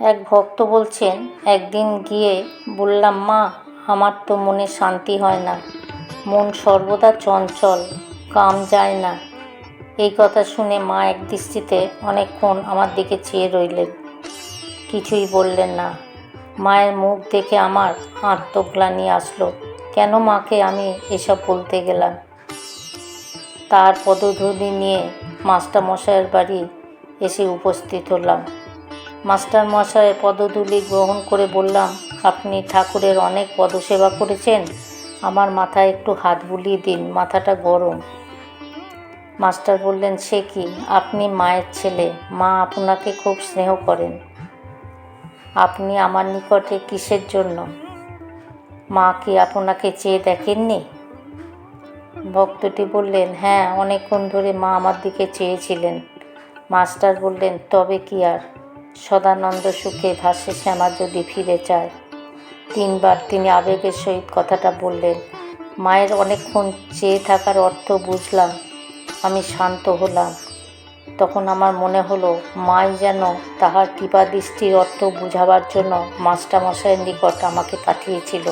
এক ভক্ত বলছেন, একদিন গিয়ে বললাম, মা, আমার তো মনে শান্তি হয় না। মন সর্বদা চঞ্চল, কাম যায় না। এই কথা শুনে মা এক দৃষ্টিতে অনেকক্ষণ আমার দিকে চেয়ে রইলেন। কিছুই বললেন না। মায়ের মুখ দেখে আমার আত্মগ্লানি আসলো। কেন মাকে আমি এসব বলতে গেলাম? তার পদধূলি নিয়ে মাস্টারমশাইয়ের বাড়ি এসে উপস্থিত হলাম। মাস্টার মশাই পদধূলি গ্রহণ করে বললাম, আপনি ঠাকুরের অনেক পদসেবা করেছেন। আমার মাথায় একটু হাত বুলিয়ে দিন, মাথাটা গরম। মাস্টার বললেন, সে কি? আপনি মায়ের ছেলে। মা আপনাকে খুব স্নেহ করেন। আপনি আমার নিকটে কিসের জন্য? মা কি আপনাকে চেয়ে দেখেননি? ভক্তটি বললেন হ্যাঁ অনেকক্ষণ ধরে মা আমার দিকে চেয়েছিলেন। মাস্টার বললেন, তবে কি আর? সদানন্দ সুখে ভাসে শ্যামা যদি ফিরে চায়। তিনবার তিনি আবেগের সহিত কথাটা বললেন। মায়ের অনেকক্ষণ চেয়ে থাকার অর্থ বুঝলাম, আমি শান্ত হলাম। তখন আমার মনে হলো, মাই যেন তাহার কৃপা দৃষ্টির অর্থ বুঝাবার জন্য মাস্টারমশাইয়ের নিকট আমাকে পাঠিয়েছিল।